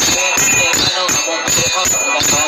Thank you.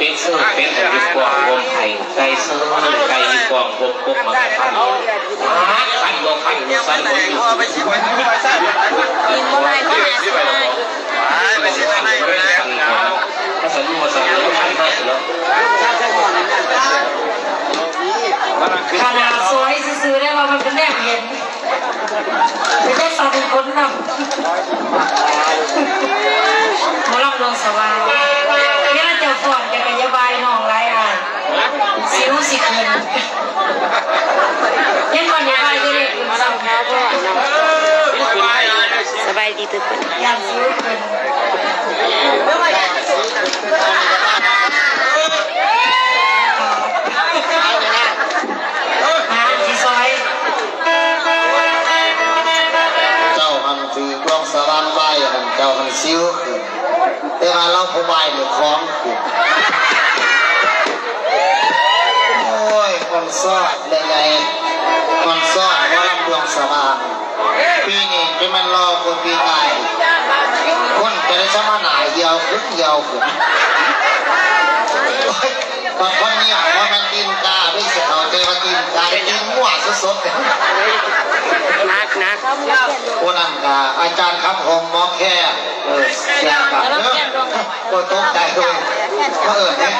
เป็ดเสื้อเป็ดอีกวางวงไข่ไก่เสื้อไก่อีกวางวงกบมาได้พันพันวงพันสันวงอยู่ไปชิบไปชิบไปซ่าอินโมไลก็หาสิไปชิบไปชิบไปสันวงสันวงพันไปแล้วขนาดสวยซื้อได้ว่ามันเป็นแนบเห็นไม่ได้สาธุคนนำหมอลำดวงสว่าง สิบเงินยังก่อนยังไเลยมาทำข้าวก่นสบายดีทุกคนอยากซื้อเป็นเมื่อไหเจ้าหันซิ้วขึ้นแต่มาเล่าผู้บายหรืคล้องขึ้น ซอดเลยไงคอนซอดว่าลำดวงสว่างปีนี้จะมันรอคนปีตายคนจะได้สมาหนายยาวขึ้นยาวขึ้นบางคนเนี่ยว่ามันตีนตาไม่เสียเอาใจมาตีนตาตีนมั่วสดๆนักนักโอนังกาอาจารย์ครับผมมอแค่เออแย่กับเนอะโอ้ตกใจด้วยเออเนี่ย